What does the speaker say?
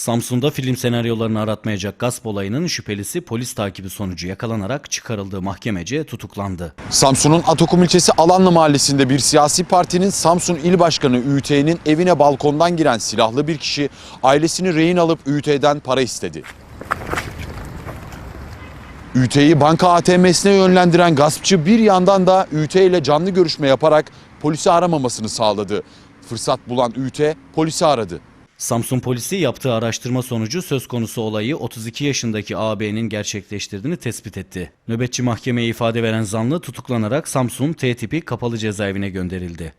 Samsun'da film senaryolarını aratmayacak gasp olayının şüphelisi polis takibi sonucu yakalanarak çıkarıldığı mahkemece tutuklandı. Samsun'un Atokum ilçesi Alanlı mahallesinde bir siyasi partinin Samsun İl Başkanı ÜT'nin evine balkondan giren silahlı bir kişi ailesini rehin alıp ÜT'den para istedi. ÜT'yi banka ATM'sine yönlendiren gaspçı bir yandan da ÜT ile canlı görüşme yaparak polisi aramamasını sağladı. Fırsat bulan ÜT polisi aradı. Samsun polisi yaptığı araştırma sonucu söz konusu olayı 32 yaşındaki AB'nin gerçekleştirdiğini tespit etti. Nöbetçi mahkemeye ifade veren zanlı tutuklanarak Samsun T tipi kapalı cezaevine gönderildi.